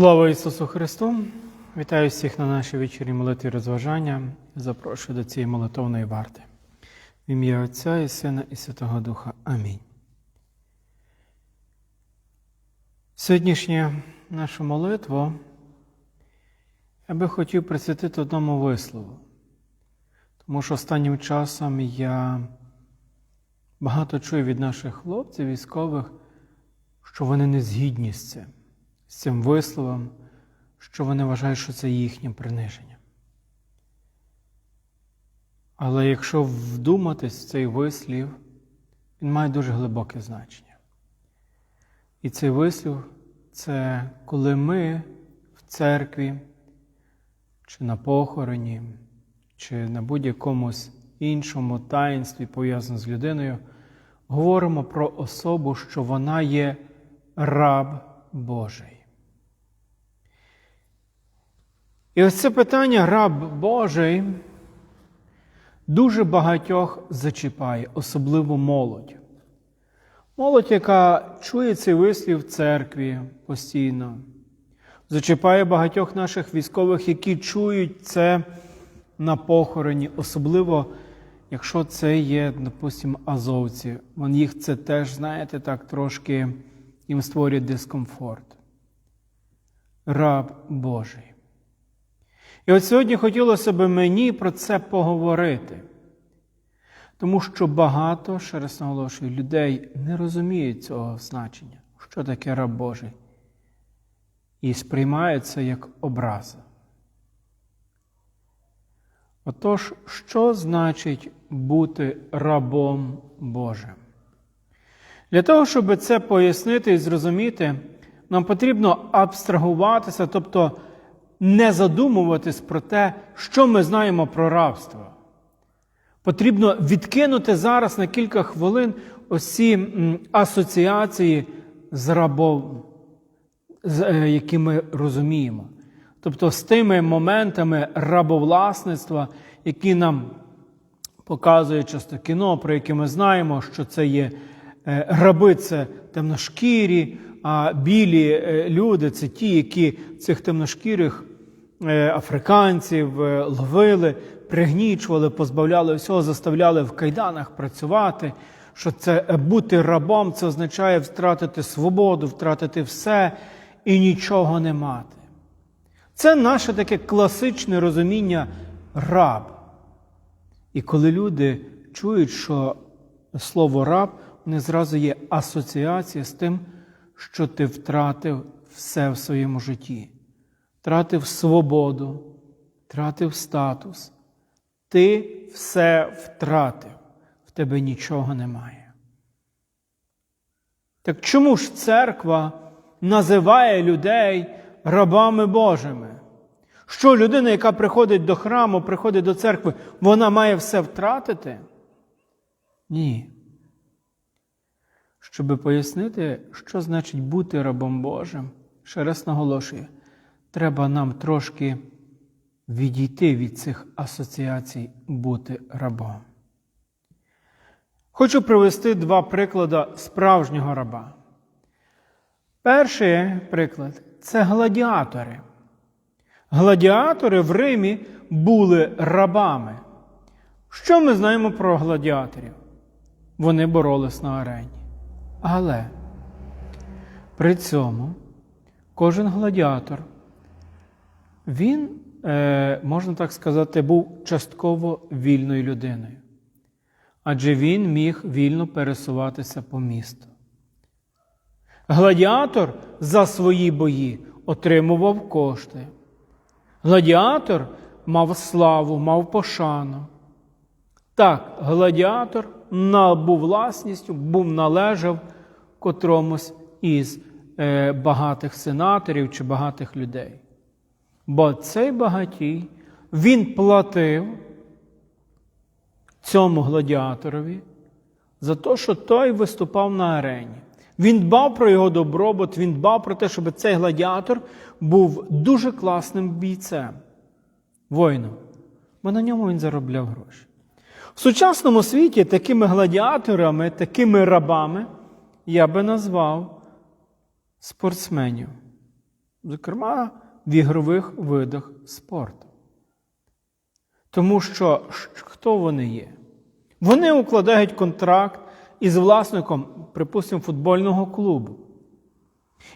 Слава Ісусу Христу! Вітаю всіх на нашій вечірній молитві розважання. Запрошую до цієї молитовної варти. В ім'я Отця і Сина і Святого Духа. Амінь. Сьогоднішню нашу молитву я би хотів присвятити одному вислову, тому що останнім часом я багато чую від наших хлопців, військових, що вони не згідні з цим з цим висловом, що вони вважають, що це їхнє приниження. Але якщо вдуматись в цей вислів, він має дуже глибоке значення. І цей вислів це коли ми в церкві, чи на похороні, чи на будь-якомусь іншому таїнстві, пов'язаному з людиною, говоримо про особу, що вона є раб Божий. І ось це питання раб Божий дуже багатьох зачіпає, особливо молодь. Молодь, яка чує цей вислів в церкві постійно, зачіпає багатьох наших військових, які чують це на похороні, особливо, якщо це є, допустимо, азовці. Вон їх це теж, знаєте, так трошки їм створює дискомфорт. Раб Божий. І от сьогодні хотілося б мені про це поговорити, тому що багато, ще раз наголошую, людей не розуміють цього значення, що таке раб Божий, і сприймають це як образа. Отож, що значить бути рабом Божим? Для того, щоб це пояснити і зрозуміти, нам потрібно абстрагуватися, тобто не задумуватись про те, що ми знаємо про рабство. Потрібно відкинути зараз на кілька хвилин ось асоціації з рабом, які ми розуміємо. Тобто з тими моментами рабовласництва, які нам показує часто кіно, про які ми знаємо, що це є е, раби, це темношкірі, а білі е, люди це ті, які цих темношкірих Е, африканців е, ловили, пригнічували, позбавляли всього, заставляли в кайданах працювати. Що це е, бути рабом, це означає втратити свободу, втратити все і нічого не мати. Це наше таке класичне розуміння раб. І коли люди чують, що слово раб, вони зразу є асоціація з тим, що ти втратив все в своєму житті втратив свободу, втратив статус. Ти все втратив, в тебе нічого немає. Так чому ж церква називає людей рабами Божими? Що людина, яка приходить до храму, приходить до церкви, вона має все втратити? Ні. Щоби пояснити, що значить бути рабом Божим, ще раз наголошую треба нам трошки відійти від цих асоціацій бути рабом. Хочу привести два приклади справжнього раба. Перший приклад це гладіатори. Гладіатори в Римі були рабами. Що ми знаємо про гладіаторів? Вони боролись на арені. Але при цьому кожен гладіатор він, е, можна так сказати, був частково вільною людиною, адже він міг вільно пересуватися по місту. Гладіатор за свої бої отримував кошти. Гладіатор мав славу, мав пошану. Так, гладіатор був власністю, був належав котромусь із е, багатих сенаторів чи багатих людей. Бо цей багатій він платив цьому гладіаторові за те, що той виступав на арені. Він дбав про його добробут, він дбав про те, щоб цей гладіатор був дуже класним бійцем, воїном, бо на ньому він заробляв гроші. В сучасному світі такими гладіаторами, такими рабами я би назвав спортсменів. зокрема в ігрових видах спорту. Тому що хто вони є? Вони укладають контракт із власником, припустимо, футбольного клубу.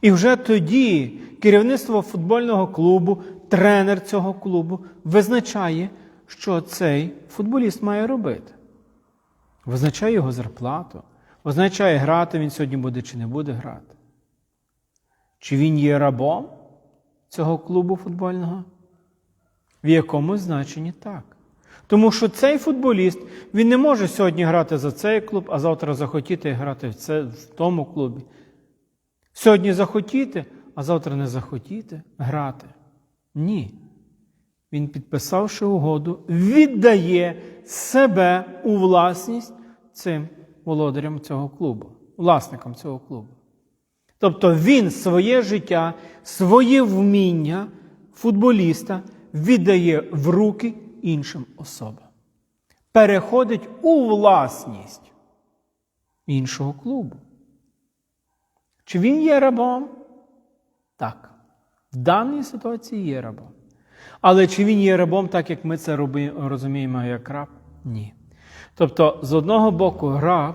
І вже тоді керівництво футбольного клубу, тренер цього клубу визначає, що цей футболіст має робити. Визначає його зарплату, визначає, грати він сьогодні буде чи не буде грати. Чи він є рабом цього клубу футбольного? В якому значенні так. Тому що цей футболіст він не може сьогодні грати за цей клуб, а завтра захотіти грати в, це, в тому клубі. Сьогодні захотіти, а завтра не захотіти грати. Ні. Він, підписавши угоду, віддає себе у власність цим володарям цього клубу, власникам цього клубу. Тобто він своє життя, своє вміння футболіста віддає в руки іншим особам. Переходить у власність іншого клубу. Чи він є рабом? Так. В даній ситуації є рабом. Але чи він є рабом, так як ми це розуміємо як раб? Ні. Тобто, з одного боку, раб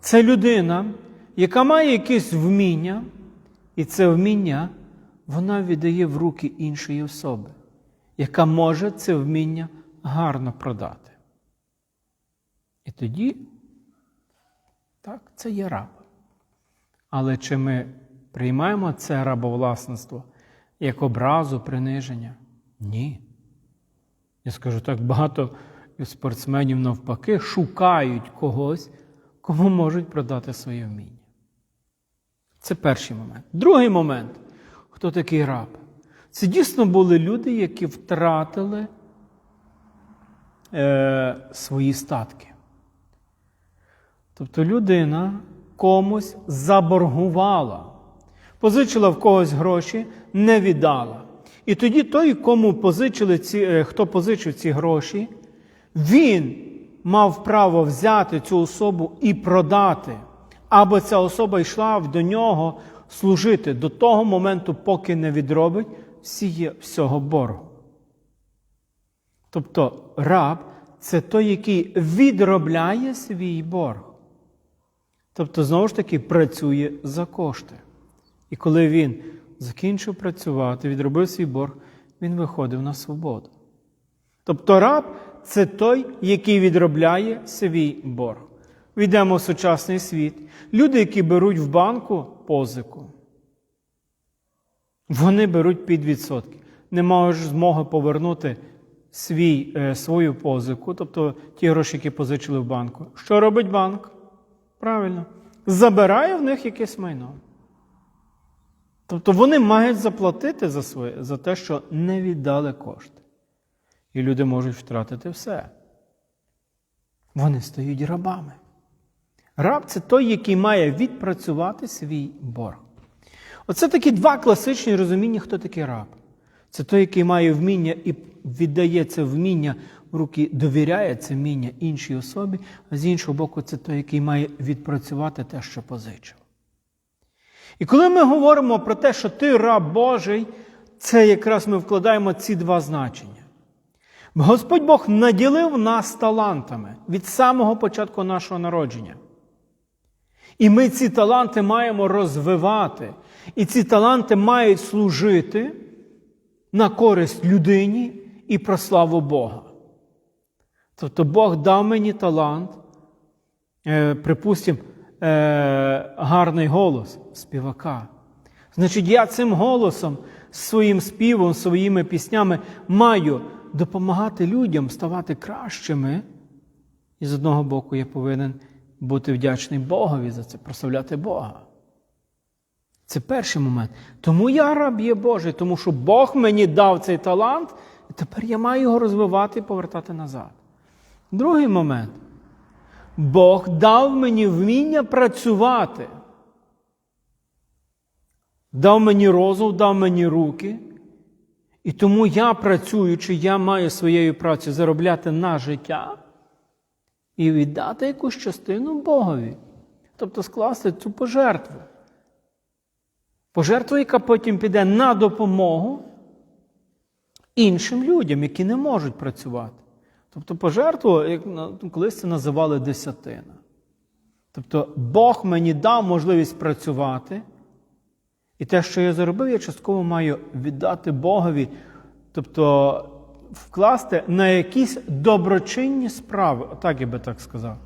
це людина, яка має якесь вміння, і це вміння вона віддає в руки іншої особи, яка може це вміння гарно продати. І тоді, так, це є раб. Але чи ми приймаємо це рабовласництво як образу, приниження? Ні. Я скажу так, багато спортсменів навпаки шукають когось, кому можуть продати своє вміння. Це перший момент. Другий момент, хто такий раб? Це дійсно були люди, які втратили е, свої статки. Тобто людина комусь заборгувала, позичила в когось гроші, не віддала. І тоді той, кому позичили ці, е, хто позичив ці гроші, він мав право взяти цю особу і продати, або ця особа йшла до нього служити до того моменту, поки не відробить всіє, всього боргу. Тобто раб це той, який відробляє свій борг. Тобто, знову ж таки, працює за кошти. І коли він закінчив працювати, відробив свій борг, він виходив на свободу. Тобто раб це той, який відробляє свій борг. Війдемо в сучасний світ. Люди, які беруть в банку позику, вони беруть під відсотки. Не мають змоги повернути свій, е, свою позику, тобто ті гроші, які позичили в банку. Що робить банк? Правильно. Забирає в них якесь майно. Тобто вони мають заплатити за, своє, за те, що не віддали кошти. І люди можуть втратити все. Вони стають рабами. Раб це той, який має відпрацювати свій борг. Оце такі два класичні розуміння, хто такий раб. Це той, який має вміння і віддає це вміння в руки, довіряє це вміння іншій особі, а з іншого боку, це той, який має відпрацювати те, що позичив. І коли ми говоримо про те, що ти раб Божий, це якраз ми вкладаємо ці два значення. Господь Бог наділив нас талантами від самого початку нашого народження. І ми ці таланти маємо розвивати. І ці таланти мають служити на користь людині і про славу Бога. Тобто Бог дав мені талант, е, припустимо, е, гарний голос співака. Значить, я цим голосом, своїм співом, своїми піснями маю допомагати людям ставати кращими. І з одного боку, я повинен бути вдячний Богові за це, прославляти Бога. Це перший момент. Тому я раб є Божий, тому що Бог мені дав цей талант, і тепер я маю його розвивати і повертати назад. Другий момент. Бог дав мені вміння працювати. Дав мені розум, дав мені руки. І тому я, працюючи, я маю своєю працею заробляти на життя і віддати якусь частину Богові. Тобто скласти цю пожертву. Пожертва, яка потім піде на допомогу іншим людям, які не можуть працювати. Тобто пожертву, як колись це називали десятина. Тобто Бог мені дав можливість працювати, і те, що я заробив, я частково маю віддати Богові, тобто вкласти на якісь доброчинні справи, отак я би так сказав.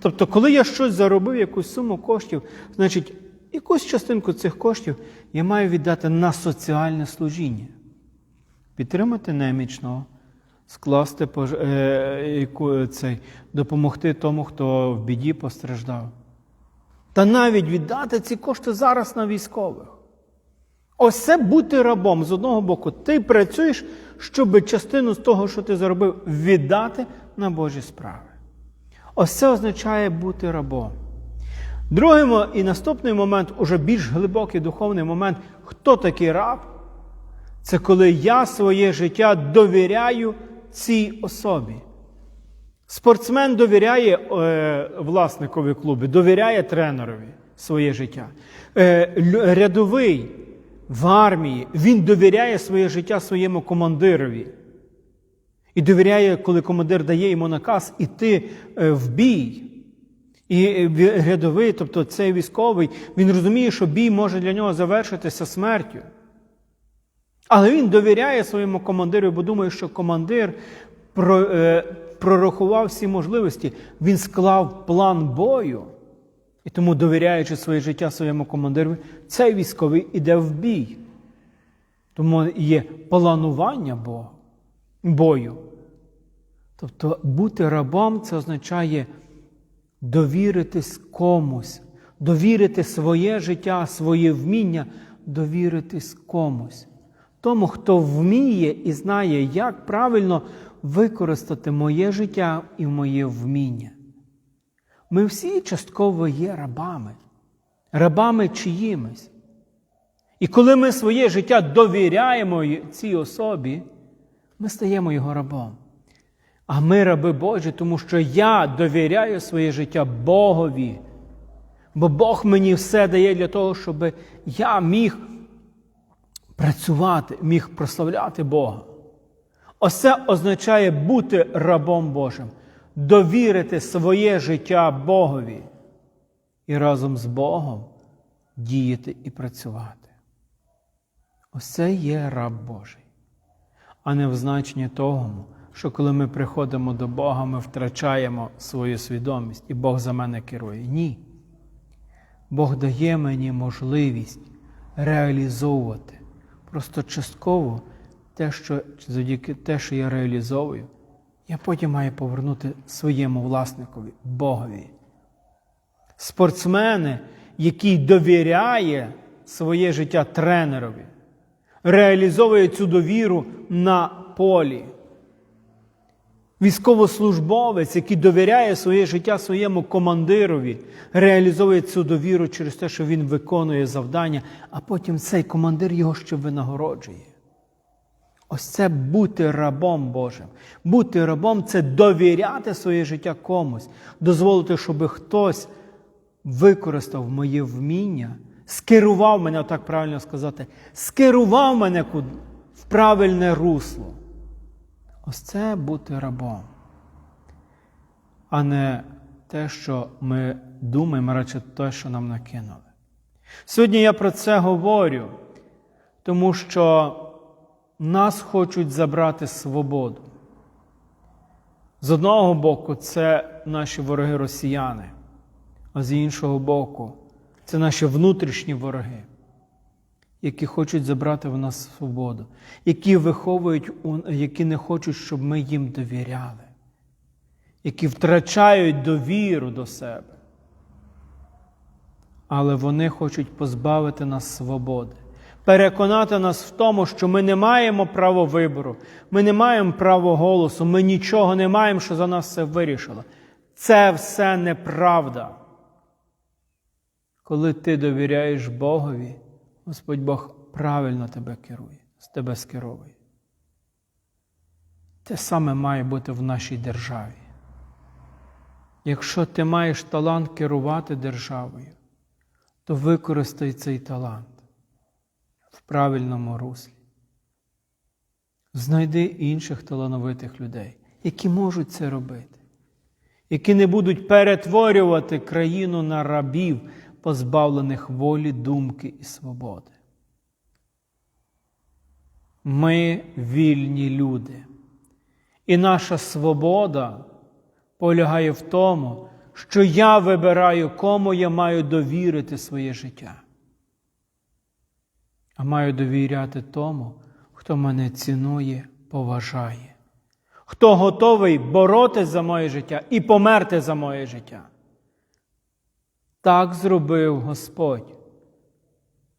Тобто, коли я щось заробив, якусь суму коштів, значить, якусь частинку цих коштів я маю віддати на соціальне служіння, підтримати немічного, скласти е, цей, допомогти тому, хто в біді постраждав. Та навіть віддати ці кошти зараз на військових. Ось бути рабом. З одного боку, ти працюєш, щоб частину з того, що ти заробив, віддати на Божі справи. Ось це означає бути рабом. Другий і наступний момент, уже більш глибокий духовний момент, хто такий раб? Це коли я своє життя довіряю цій особі. Спортсмен довіряє е, власникові клубу, довіряє тренерові своє життя. Е, рядовий в армії, він довіряє своє життя своєму командирові. І довіряє, коли командир дає йому наказ іти е, в бій. І е, рядовий, тобто цей військовий, він розуміє, що бій може для нього завершитися смертю. Але він довіряє своєму командиру, бо думає, що командир е, прорахував всі можливості, він склав план бою. І тому, довіряючи своє життя своєму командиру, цей військовий іде в бій. Тому є планування бою. Тобто бути рабом це означає довіритись комусь, довірити своє життя, своє вміння, довіритись комусь. Тому, хто вміє і знає, як правильно використати моє життя і моє вміння. Ми всі частково є рабами, рабами чиїмось. І коли ми своє життя довіряємо цій особі, ми стаємо його рабом. А ми раби Божі, тому що я довіряю своє життя Богові. Бо Бог мені все дає для того, щоб я міг працювати, міг прославляти Бога. Ось це означає бути рабом Божим, довірити своє життя Богові і разом з Богом діяти і працювати. Ось це є раб Божий, а не в значенні того, що коли ми приходимо до Бога, ми втрачаємо свою свідомість, і Бог за мене керує. Ні. Бог дає мені можливість реалізовувати просто частково те, що завдяки те, що я реалізовую, я потім маю повернути своєму власникові, Богові. Спортсмени, який довіряє своє життя тренерові, реалізовує цю довіру на полі. Військовослужбовець, який довіряє своє життя своєму командирові, реалізовує цю довіру через те, що він виконує завдання, а потім цей командир його ще винагороджує. Ось це бути рабом Божим. Бути рабом це довіряти своє життя комусь, дозволити, щоб хтось використав моє вміння, скерував мене, отак правильно сказати, скерував мене в правильне русло. Ось це бути рабом, а не те, що ми думаємо, радше те, що нам накинули. Сьогодні я про це говорю, тому що нас хочуть забрати свободу. З одного боку, це наші вороги росіяни, а з іншого боку, це наші внутрішні вороги які хочуть забрати в нас свободу, які виховують, які не хочуть, щоб ми їм довіряли, які втрачають довіру до себе. Але вони хочуть позбавити нас свободи, переконати нас в тому, що ми не маємо права вибору, ми не маємо права голосу, ми нічого не маємо, що за нас все вирішило. Це все неправда. Коли ти довіряєш Богові, Господь Бог правильно тебе керує, з тебе скеровує. Те саме має бути в нашій державі. Якщо ти маєш талант керувати державою, то використай цей талант. В правильному руслі. Знайди інших талановитих людей, які можуть це робити, які не будуть перетворювати країну на рабів, позбавлених волі, думки і свободи. Ми вільні люди. І наша свобода полягає в тому, що я вибираю, кому я маю довірити своє життя. А маю довіряти тому, хто мене цінує, поважає, хто готовий боротись за моє життя і померти за моє життя. Так зробив Господь.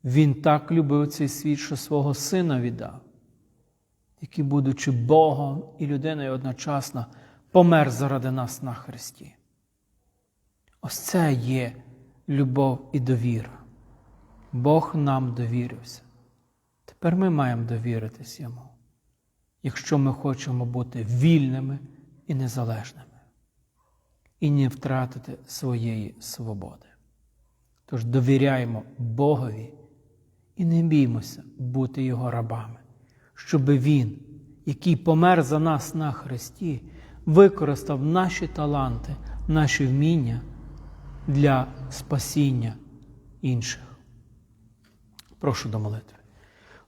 Він так любив цей світ, що свого сина віддав, який, будучи Богом і людиною одночасно, помер заради нас на Христі. Ось це є любов і довіра. Бог нам довірився. Тепер ми маємо довіритись йому, якщо ми хочемо бути вільними і незалежними, і не втратити своєї свободи. Тож довіряємо Богові і не біймося бути Його рабами, щоб Він, який помер за нас на Христі, використав наші таланти, наші вміння для спасіння інших. Прошу до молитви.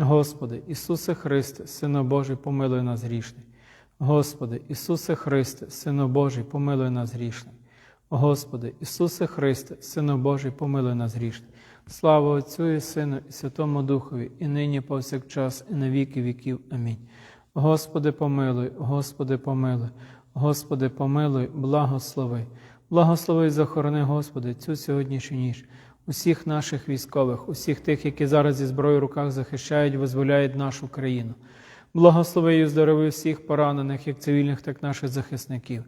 Господи, Ісусе Христе, Сину Божий, помилуй нас грішних. Господи, Ісусе Христе, Сину Божий, помилуй нас грішних. Господи, Ісусе Христе, Сину Божий, помилуй нас грішних. Слава Отцю і Сину, і Святому Духові, і нині повсякчас, і на віки віків. Амінь. Господи, помилуй, Господи, помилуй, Господи, помилуй, благослови. Благослови і захорони, Господи, цю сьогоднішню ніч, усіх наших військових, усіх тих, які зараз зі зброєю в руках захищають, визволяють нашу країну. Благослови і здорови всіх поранених, як цивільних, так і наших захисників.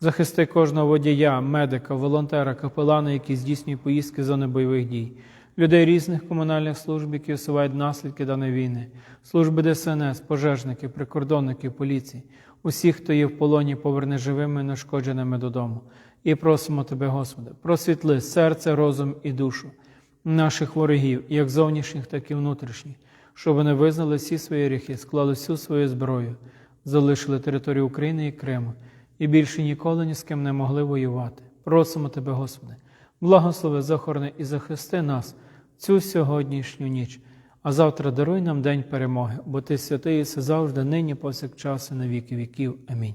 Захисти кожного водія, медика, волонтера, капелана, які здійснюють поїздки зони бойових дій, людей різних комунальних служб, які усувають наслідки даної війни, служби ДСНС, пожежники, прикордонники, поліції, усіх, хто є в полоні, поверни живими і нашкодженими додому. І просимо Тебе, Господи, просвітли серце, розум і душу наших ворогів, як зовнішніх, так і внутрішніх, щоб вони визнали всі свої гріхи, склали всю свою зброю, залишили територію України і Криму і більше ніколи ні з ким не могли воювати. Просимо Тебе, Господи, благослови, захорони і захисти нас цю сьогоднішню ніч, а завтра даруй нам день перемоги, бо Ти святий і все завжди, нині, повсякчас і на віки віків. Амінь.